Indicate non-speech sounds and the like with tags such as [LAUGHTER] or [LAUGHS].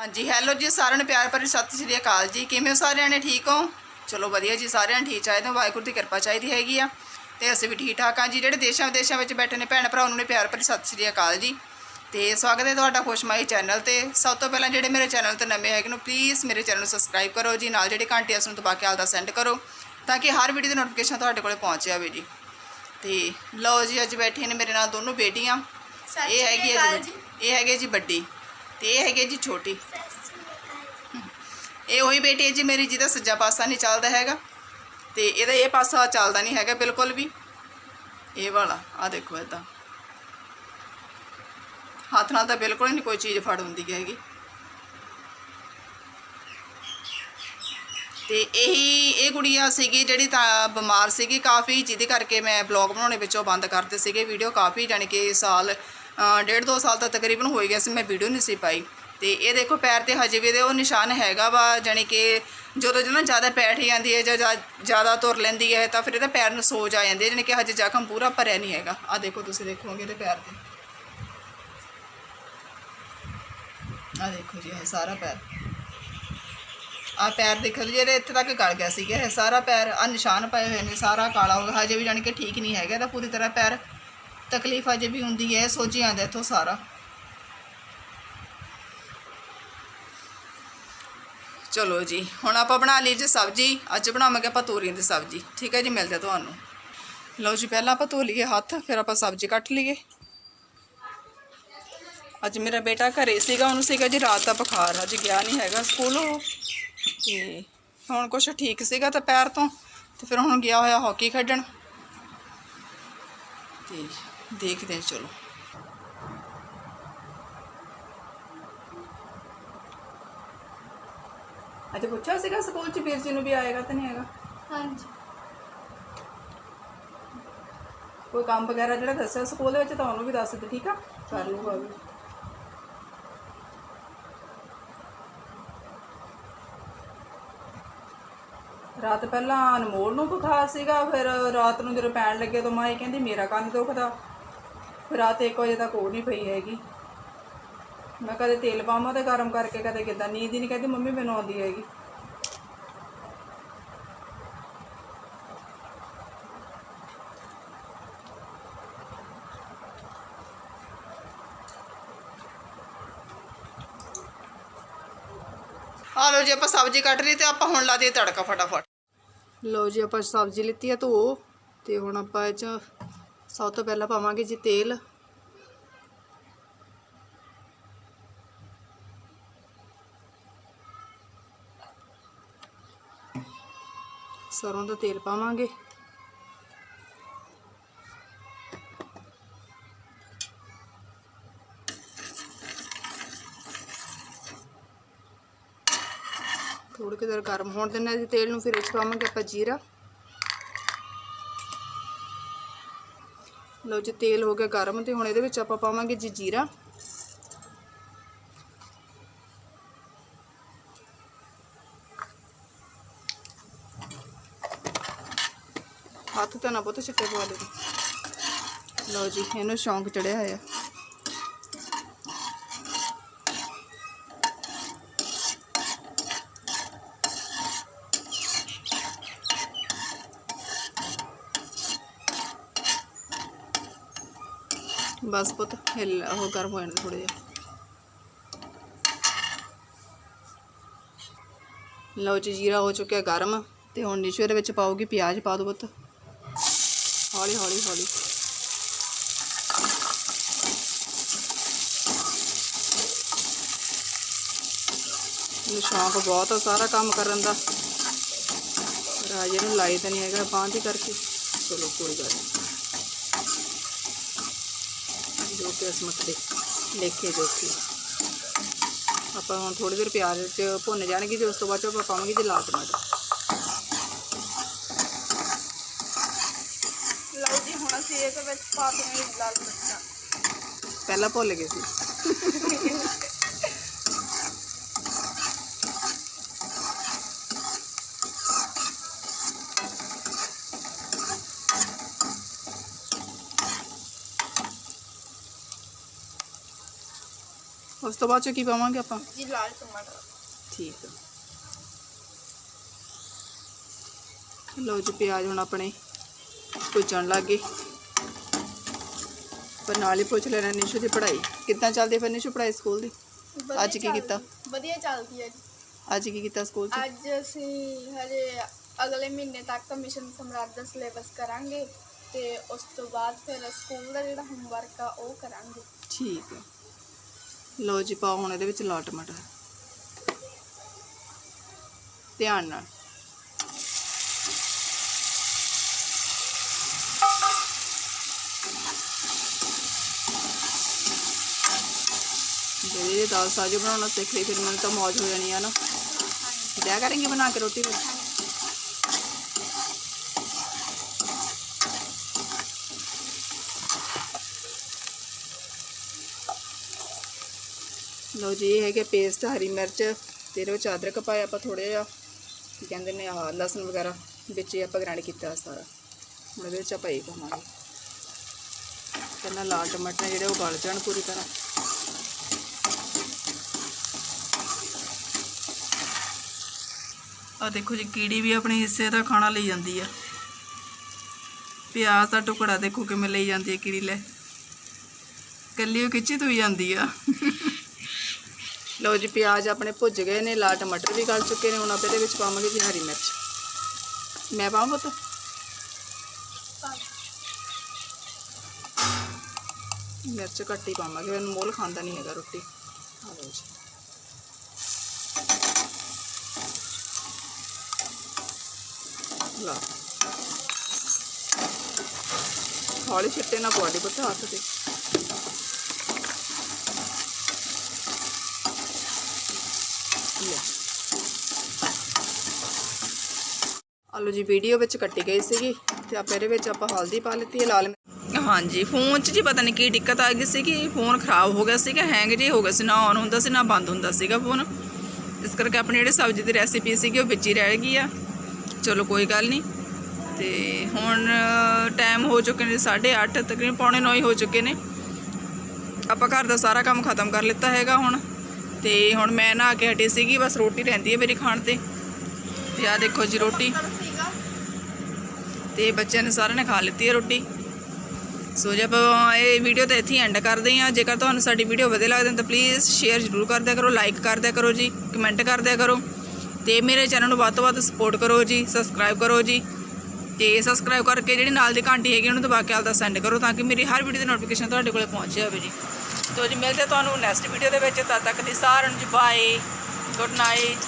ਹਾਂਜੀ ਹੈਲੋ ਜੀ ਸਾਰਿਆਂ ਨੂੰ ਪਿਆਰ ਭਰੀ ਸਤਿ ਸ਼੍ਰੀ ਅਕਾਲ ਜੀ। ਕਿਵੇਂ ਹੋ ਸਾਰਿਆਂ ਨੇ? ਠੀਕ ਹੋ? ਚਲੋ ਵਧੀਆ ਜੀ ਸਾਰਿਆਂ ਨੇ ਠੀਕ ਚਾਹੀਦੇ ਹੋ ਵਾਹਿਗੁਰੂ ਦੀ ਕਿਰਪਾ ਚਾਹੀਦੀ ਹੈਗੀ ਆ। ਤੇ ਅਸੀਂ ਵੀ ਠੀਕ ਠਾਕ ਹਾਂ ਜੀ ਜਿਹੜੇ ਦੇਸ਼ਾਂ ਵਿਦੇਸ਼ਾਂ ਵਿੱਚ ਬੈਠੇ ਨੇ ਭੈਣ ਭਰਾ ਉਹਨਾਂ ਨੂੰ ਪਿਆਰ ਭਰੀ ਸਤਿ ਸ਼੍ਰੀ ਅਕਾਲ ਜੀ। ਤੇ ਸਵਾਗਤ ਹੈ ਤੁਹਾਡਾ ਖੁਸ਼ਮਾਈ ਚੈਨਲ ਤੇ। ਸਭ ਤੋਂ ਪਹਿਲਾਂ ਜਿਹੜੇ ਮੇਰੇ ਚੈਨਲ ਤੇ ਨਵੇਂ ਹੈਗੇ ਨੂੰ ਪਲੀਜ਼ ਮੇਰੇ ਚੈਨਲ ਨੂੰ ਸਬਸਕ੍ਰਾਈਬ ਕਰੋ ਜੀ ਨਾਲ ਜਿਹੜੇ ਘੰਟੇ ਉਸ ਨੂੰ ਦਬਾ ਕੇ ਆਲਦਾ ਸੈਂਡ ਕਰੋ ਤਾਂ ਕਿ ਹਰ ਵੀਡੀਓ ਦੀ ਨੋਟੀਫਿਕੇਸ਼ਨ ਤੁਹਾਡੇ ਕੋਲੇ ਪਹੁੰਚ ਜਾਵੇ ਜੀ। ਤੇ ਲਓ ਜੀ ਅੱਜ ਬੈਠੇ ਨੇ ਮੇਰੇ ਨਾਲ ਦੋਨੋਂ ਬੇਟੀਆਂ। ਇਹ ਹੈਗੀ ਹੈ ਜੀ ਇਹ ਹੈਗੀ ਜੀ ਵੱਡੀ। ਤੇ ਇਹ ਹੈਗੀ ਹੈ ਜੀ ਛੋਟੀ। ਇਹ ਉਹੀ ਬੇਟੀ ਹੈ ਜੀ ਮੇਰੀ ਜਿਹਦਾ ਸੱਜਾ ਪਾਸਾ ਨਹੀਂ ਚੱਲਦਾ ਹੈਗਾ। ਤੇ ਇਹਦਾ ਇਹ ਪਾਸਾ ਚੱਲਦਾ ਨਹੀਂ ਹੈਗਾ ਬਿਲਕੁਲ ਵੀ। ਇਹ ਵਾਲਾ ਆ ਦੇਖੋ ਇਦਾਂ ਹੱਥ ਨਾਲ ਤਾਂ ਬਿਲਕੁਲ ਹੀ ਨਹੀਂ ਕੋਈ ਚੀਜ਼ ਫੜ ਹੁੰਦੀ ਹੈਗੀ। ਤੇ ਇਹੀ, ਇਹ ਗੁੜੀਆ ਸੀਗੀ ਜਿਹੜੀ ਤਾਂ ਬਿਮਾਰ ਸੀਗੀ ਕਾਫੀ, ਜਿਹਦੇ ਕਰਕੇ ਮੈਂ ਬਲੌਗ ਬਣਾਉਣੇ ਵਿੱਚੋਂ ਬੰਦ ਕਰਦੇ ਸੀਗੇ। ਵੀਡੀਓ ਕਾਫੀ ਜਾਣੀ ਕਿ ਸਾਲ ਡੇਢ ਦੋ ਸਾਲ ਤੱਕ ਤਕਰੀਬਨ ਹੋ ਗਿਆ ਸੀ, ਮੈਂ ਵੀਡੀਓ ਨਹੀਂ ਸੀ ਪਾਈ। ਤੇ ਇਹ ਦੇਖੋ, ਪੈਰ ਤੇ ਹਜੇ ਵੀ ਇਹਦੇ ਉਹ ਨਿਸ਼ਾਨ ਹੈਗਾ ਵਾ, ਜਾਣੀ ਕਿ ਜਦੋਂ ਜਦੋਂ ਜ਼ਿਆਦਾ ਬੈਠ ਜਾਂਦੀ ਹੈ ਜਾਂ ਜ਼ਿਆਦਾ ਤੁਰ ਲੈਂਦੀ ਹੈ, ਤਾਂ ਫਿਰ ਇਹਦਾ ਪੈਰ ਨੂੰ ਸੋਜ ਆ ਜਾਂਦੀ ਹੈ, ਜਾਣੀ ਕਿ ਹਜੇ ਜ਼ਖਮ ਪੂਰਾ ਭਰਿਆ ਨਹੀਂ ਹੈਗਾ। ਆ ਦੇਖੋ, ਤੁਸੀਂ ਦੇਖੋਗੇ ਇਹਦੇ ਪੈਰ ਤੇ। ਆ ਦੇਖੋ ਜੀ, ਇਹ ਸਾਰਾ ਪੈਰ। ਆ ਪੈਰ ਦੇਖੋ ਜੀ, ਇਹਦੇ ਇੱਥੇ ਤੱਕ ਗਲ ਗਿਆ ਸੀਗਾ ਇਹ ਸਾਰਾ ਪੈਰ ਆ ਨਿਸ਼ਾਨ ਪਏ ਹੋਏ ਨੇ, ਸਾਰਾ ਕਾਲਾ ਹੋ ਗਿਆ। ਹਜੇ ਵੀ ਜਾਣੀ ਕਿ ਠੀਕ ਨਹੀਂ ਹੈਗਾ, ਇਹਦਾ ਪੂਰੀ ਤਰ੍ਹਾਂ ਪੈਰ ਤਕਲੀਫ ਅਜੇ ਵੀ ਹੁੰਦੀ ਹੈ ਸੋਝੀ ਆਂਦਾ ਇੱਥੋਂ ਸਾਰਾ। ਚਲੋ ਜੀ, ਹੁਣ ਆਪਾਂ ਬਣਾ ਲਈ ਜੀ ਸਬਜੀ। ਅੱਜ ਬਣਾਵਾਂਗੇ ਆਪਾਂ ਤੋਰੀਆਂ ਦੀ ਸਬਜੀ। ਠੀਕ ਹੈ ਜੀ, ਮਿਲਦੇ ਆ ਤੁਹਾਨੂੰ। ਲਓ ਜੀ, ਪਹਿਲਾਂ ਆਪਾਂ ਧੋ ਲਈਏ ਹੱਥ, ਫਿਰ ਆਪਾਂ ਸਬਜੀ ਕੱਟ ਲਈਏ। ਅੱਜ ਮੇਰਾ ਬੇਟਾ ਘਰੇ ਸੀਗਾ, ਉਹਨੂੰ ਸੀਗਾ ਜੀ ਰਾਤ ਦਾ ਬੁਖਾਰ। ਅੱਜ ਗਿਆ ਨਹੀਂ ਹੈਗਾ ਸਕੂਲ। ਉਹ ਤੇ ਹੁਣ ਕੁਛ ਠੀਕ ਸੀਗਾ ਤਾਂ ਪੈਰ ਤੋਂ, ਤੇ ਫਿਰ ਹੁਣ ਗਿਆ ਹੋਇਆ ਹਾਕੀ ਖੇਡਣ। ਤੇ ਦੇਖਦੇ ਹਾਂ ਚਲੋ। ਅੱਜ ਪੁੱਛਿਆ ਸੀਗਾ ਸਕੂਲ ਚ ਵੀਰ ਜੀ ਨੂੰ ਵੀ ਆਏਗਾ ਤਾਂ ਨਹੀਂ ਆਏਗਾ? ਹਾਂਜੀ। ਕੋਈ ਕੰਮ ਵਗੈਰਾ ਜਿਹੜਾ ਦੱਸਿਆ ਸਕੂਲ ਦੇ ਵਿੱਚ ਤਾਂ ਉਹਨੂੰ ਵੀ ਦੱਸ ਦੇ ਠੀਕ ਆ? ਕਰ ਲੂਗਾ ਵੀ ਰਾਤ ਪਹਿਲਾਂ ਅਨਮੋਲ ਨੂੰ ਬੁਖਾਰ ਸੀਗਾ ਫਿਰ ਰਾਤ ਨੂੰ ਜਦੋਂ ਪੈਣ ਲੱਗੇ ਤਾਂ ਮਾਈ ਕਹਿੰਦੀ ਮੇਰਾ ਕੰਨ ਦੁਖਦਾ। ਰਾਤ 1 ਵਜੇ ਤੱਕ ਉਹ ਨਹੀਂ ਪਈ ਹੈਗੀ। ਮੈਂ ਕਦੇ ਤੇਲ ਪਾਵਾਂ ਤੇ ਗਰਮ ਕਰਕੇ ਕਦੇ ਕਿਦਾਂ ਨੀਂਦ ਹੀ ਨਹੀਂ ਕਹਿੰਦੀ ਮੰਮੀ ਮੈਨੂੰ ਆਉਂਦੀ ਹੈਗੀ। ਆ ਲਓ ਜੀ ਆਪਾਂ ਸਬਜ਼ੀ ਕੱਟ ਲਈ ਤੇ ਆਪਾਂ ਹੁਣ ਲਾ ਦਈਏ ਤੜਕਾ ਫਟਾਫਟ। ਲਓ ਜੀ ਆਪਾਂ ਸਬਜ਼ੀ ਲਿੱਤੀ ਆ ਧੋ ਤੇ ਹੁਣ ਆਪਾਂ ਇਹ ਚ ਸਭ ਤੋਂ ਪਹਿਲਾਂ ਪਾਵਾਂਗੇ ਜੀ ਤੇਲ। ਸਰੋਂ ਦਾ ਤੇਲ ਪਾਵਾਂਗੇ। ਥੋੜੀ ਕੁ ਦੇਰ ਗਰਮ ਹੋਣ ਦਿੰਦੇ ਹਾਂ ਜੀ ਤੇਲ ਨੂੰ, ਫਿਰ ਇਹ ਪਾਵਾਂਗੇ ਆਪਾਂ ਜੀਰਾ। ਲਓ ਜੀ, ਤੇਲ ਹੋ ਗਿਆ ਗਰਮ ਤੇ ਹੁਣ ਇਹਦੇ ਵਿੱਚ ਆਪਾਂ ਪਾਵਾਂਗੇ ਜੀ ਜੀਰਾ। ਹੱਥ ਤਾਂ ਨਾ ਬਹੁਤ ਚਿੱਟੇ ਪਵਾ ਦੇ। ਲਓ ਜੀ, ਇਹਨੂੰ ਸ਼ੌਂਕ ਚੜਿਆ ਹੋਇਆ। ਬਸ ਪੁੱਤ, ਹਿੱਲ, ਉਹ ਗਰਮ ਹੋ ਜਾਣਾ ਥੋੜਾ ਜਿਹਾ। ਲਓ ਜੀ, ਜੀਰਾ ਹੋ ਚੁੱਕਿਆ ਗਰਮ ਤੇ ਹੁਣ ਨਿਸ਼ੂ ਦੇ ਵਿੱਚ ਪਾਉਗੀ ਪਿਆਜ਼, ਪਾ ਦੋ ਪੁੱਤ। ਹੌਲੀ ਹੌਲੀ ਹੌਲੀ। ਮੈਨੂੰ ਸ਼ੌਂਕ ਬਹੁਤ ਆ ਸਾਰਾ ਕੰਮ ਕਰਨ ਦਾ। ਰਾਜੇ ਨੂੰ ਲਾਈ ਤਾਂ ਨਹੀਂ ਹੈਗਾ, ਬਾਂਹ ਦੀ ਕਰਕੇ। ਚਲੋ, ਕੋਈ ਗੱਲ ਨਹੀਂ ਜੋ ਕਿਸਮਤ ਦੇ ਲੇਖੇ ਜੋਖੀ ਆਪਾਂ ਹੁਣ ਥੋੜੀ ਦੇਰ ਪਿਆਜ਼ ਚ ਭੁੰਨ ਜਾਣਗੇ ਤੇ ਉਸ ਤੋਂ ਬਾਅਦ 'ਚ ਆਪਾਂ ਪਾਵਾਂਗੇ ਜੀ ਲਾਲ ਟਮਾਟਰ। ਲਓ ਜੀ ਹੁਣ ਅਸੀਂ ਇਹਦੇ ਵਿੱਚ ਪਾ ਦੇਵਾਂਗੇ ਲਾਲ ਮਿਰਚਾਂ। ਪਹਿਲਾਂ ਭੁੱਲ ਗਏ ਸੀ। [LAUGHS] ਉਸ ਤੋਂ ਬਾਅਦ ਚ ਕੀ ਪਾਵਾਂਗੇ ਆਪਾਂ? ਜੀ ਲਾਲ ਟਮਾਟਰ। ਠੀਕ ਆ। ਲਓ ਜੀ ਪਿਆਜ਼ ਹੁਣ ਆਪਣੇ ਭੁੱਜਣ ਲੱਗ ਪਰ ਨਾਲ ਹੀ ਪੁੱਛ ਲੈਣਾ ਨਿਸ਼ੂ ਦੀ ਪੜ੍ਹਾਈ। ਕਿੱਦਾਂ ਚੱਲਦੀ ਫਿਰ ਨਿਸ਼ੂ ਪੜ੍ਹਾਈ ਸਕੂਲ ਦੀ? ਅੱਜ ਕੀ ਕੀਤਾ? ਵਧੀਆ ਚੱਲਦੀ ਹੈ ਜੀ। ਅੱਜ ਕੀ ਕੀਤਾ ਸਕੂਲ 'ਚ? ਅੱਜ ਅਸੀਂ ਹਜੇ ਅਗਲੇ ਮਹੀਨੇ ਤੱਕ ਮਿਸ਼ਨ ਸਮਰਾਟ ਦਾ ਸਿਲੇਬਸ ਕਰਾਂਗੇ ਤੇ ਉਸ ਤੋਂ ਬਾਅਦ ਫਿਰ ਸਕੂਲ ਦਾ ਜਿਹੜਾ ਹੋਮਵਰਕ ਆ ਉਹ ਕਰਾਂਗੇ। ਠੀਕ ਹੈ ਲਓ ਜੀ ਪਾਓ ਹੁਣ ਇਹਦੇ ਵਿੱਚ ਲਾਲ ਟਮਾਟਰ। ਧਿਆਨ ਨਾਲ। ਜਿਹੜੀ ਦਾਲ ਸਾਜੋ ਬਣਾਉਣਾ ਸਿੱਖ ਲਈ ਫਿਰ ਮੈਨੂੰ ਤਾਂ ਮੌਜ ਹੋ ਜਾਣੀ ਆ ਨਾ। ਦਿਆ ਕਰਾਂਗੇ ਬਣਾ ਕੇ ਰੋਟੀ ਫਿਰ ਲਓ ਜੀ, ਇਹ ਹੈਗੇ ਪੇਸਟ ਹਰੀ ਮਿਰਚ, ਤੇ ਇਹਦੇ ਵਿੱਚ ਅਦਰਕ ਪਾਇਆ ਆਪਾਂ ਥੋੜਾ ਜਿਹਾ, ਕੀ ਕਹਿੰਦੇ ਨੇ ਆ ਲਸਣ ਵਗੈਰਾ, ਵਿੱਚ ਹੀ ਆਪਾਂ ਗ੍ਰਾਈਂਡ ਕੀਤਾ ਸਾਰਾ। ਹੁਣ ਇਹਦੇ ਵਿੱਚ ਆਪਾਂ ਇਹ ਪਾਵਾਂਗੇ। ਪਹਿਲਾਂ ਲਾਲ ਟਮਾਟਰ ਜਿਹੜੇ ਉਹ ਗਲ ਜਾਣ ਪੂਰੀ ਤਰ੍ਹਾਂ। ਆ ਦੇਖੋ ਜੀ, ਕੀੜੀ ਵੀ ਆਪਣੇ ਹਿੱਸੇ ਦਾ ਖਾਣਾ ਲਈ ਜਾਂਦੀ ਆ। ਪਿਆਜ਼ ਦਾ ਟੁਕੜਾ ਦੇਖੋ ਕਿਵੇਂ ਲਈ ਜਾਂਦੀ ਹੈ ਕੀੜੀ ਲੈ। ਕੱਲੀ ਉਹ ਖਿੱਚੀ ਤੁਈ ਜਾਂਦੀ ਆ। ਲਓ ਜੀ, ਪਿਆਜ਼ ਆਪਣੇ ਭੁੱਜ ਗਏ ਨੇ, ਲਾਲ ਟਮਾਟਰ ਵੀ ਗਲ ਚੁੱਕੇ ਨੇ, ਹੁਣ ਆਪਾਂ ਇਹਦੇ ਵਿੱਚ ਪਾਵਾਂਗੇ ਜੀ ਹਰੀ ਮਿਰਚ। ਮੈਂ ਪਾਵਾਂ ਪੁੱਤ? ਮਿਰਚ ਘੱਟ ਹੀ ਪਾਵਾਂਗੇ, ਮੈਨੂੰ ਮੋਲ ਖਾਂਦਾ ਨਹੀਂ ਹੈਗਾ ਰੋਟੀ। ਆ ਲਓ ਜੀ। ਲਾ। ਹੌਲੀ ਛਿੱਟੇ ਨਾ ਪਵਾ ਦੇ ਪੁੱਤ, ਹੱਥ ਤੇ ਲੈ ਆਲੂ ਜੀ ਵੀਡੀਓ ਵਿੱਚ ਕੱਟੀ ਗਈ ਸੀਗੀ ਤੇ ਆਪਾਂ ਇਹਦੇ ਵਿੱਚ ਆਪਾਂ ਹਲਦੀ ਪਾ ਲਿੱਤੀ ਹੈ, ਲਾਲ ਮਿਰਚ। ਹਾਂਜੀ, ਫੋਨ 'ਚ ਜੀ ਪਤਾ ਨਹੀਂ ਕੀ ਦਿੱਕਤ ਆ ਗਈ ਸੀ ਕਿ ਫੋਨ ਖਰਾਬ ਹੋ ਗਿਆ ਸੀਗਾ ਹੈਂਗ ਜੇ ਹੋ ਗਿਆ ਸੀ, ਨਾ ਆਨ ਹੁੰਦਾ ਸੀ, ਨਾ ਬੰਦ ਹੁੰਦਾ ਸੀਗਾ ਫੋਨ। ਇਸ ਕਰਕੇ ਆਪਣੀ ਜਿਹੜੀ ਸਬਜ਼ੀ ਦੀ ਰੈਸਿਪੀ ਸੀਗੀ ਉਹ ਵਿੱਚ ਹੀ ਰਹਿ ਗਈ ਆ। ਚਲੋ ਕੋਈ ਗੱਲ ਨਹੀਂ ਤੇ ਹੁਣ ਟਾਈਮ ਹੋ ਚੁੱਕੇ ਨੇ 8:30 ਤਕਰੀਬਨ ਪੌਣੇ 9 ਹੀ ਹੋ ਚੁੱਕੇ ਨੇ। ਆਪਾਂ ਘਰ ਦਾ ਸਾਰਾ ਕੰਮ ਖਤਮ ਕਰ ਲਿੱਤਾ ਹੈਗਾ ਹੁਣ। ਤੇ ਹੁਣ ਮੈਂ ਨਹਾ ਕੇ ਹਟੀ ਸੀਗੀ, ਬਸ ਰੋਟੀ ਰਹਿੰਦੀ ਹੈ ਮੇਰੀ ਖਾਣ ਤੇ। ਤੇ ਆ ਦੇਖੋ ਜੀ ਰੋਟੀ। ਸੀਗਾ ਤੇ ਬੱਚਿਆਂ ਨੇ ਸਾਰਿਆਂ ਨੇ ਖਾ ਲਿੱਤੀ ਹੈ ਰੋਟੀ। ਸੋ ਜੇ ਆਪਾਂ ਇਹ ਵੀਡੀਓ ਤਾਂ ਇੱਥੇ ਐਂਡ ਕਰਦੇ ਹਾਂ। ਜੇਕਰ ਤੁਹਾਨੂੰ ਸਾਡੀ ਵੀਡੀਓ ਵਧੀਆ ਲੱਗਦੀ ਤਾਂ ਪਲੀਜ਼ ਸ਼ੇਅਰ ਜ਼ਰੂਰ ਕਰ ਦਿਆ ਕਰੋ ਲਾਈਕ ਕਰ ਦਿਆ ਕਰੋ ਜੀ ਕਮੈਂਟ ਕਰ ਦਿਆ ਕਰੋ। ਤੇ ਮੇਰੇ ਚੈਨਲ ਨੂੰ ਵੱਧ ਤੋਂ ਵੱਧ ਸਪੋਰਟ ਕਰੋ ਜੀ ਸਬਸਕ੍ਰਾਈਬ ਕਰੋ ਜੀ। ਤੇ ਸਬਸਕ੍ਰਾਈਬ ਕਰਕੇ ਜਿਹੜੀ ਨਾਲ ਦੀ ਘੰਟੀ ਹੈਗੀ, ਉਹਨੂੰ ਦਬਾ ਕੇ ਆਲ ਦਾ ਸੈਂਡ ਕਰੋ ਤਾਂ ਕਿ ਮੇਰੀ ਹਰ ਵੀਡੀਓ ਦੀ ਨੋਟੀਫਿਕੇਸ਼ਨ ਤੁਹਾਡੇ ਕੋਲੇ ਪਹੁੰਚ ਜਾਵੇ ਜੀ। ਤੋ ਜੀ, ਮਿਲਦੇ ਤੁਹਾਨੂੰ ਨੈਕਸਟ ਵੀਡੀਓ ਦੇ ਵਿੱਚ। ਤਦ ਤੱਕ ਦੀ ਸਾਰਿਆਂ ਨੂੰ ਜੀ ਬਾਏ ਗੁੱਡ ਨਾਈਟ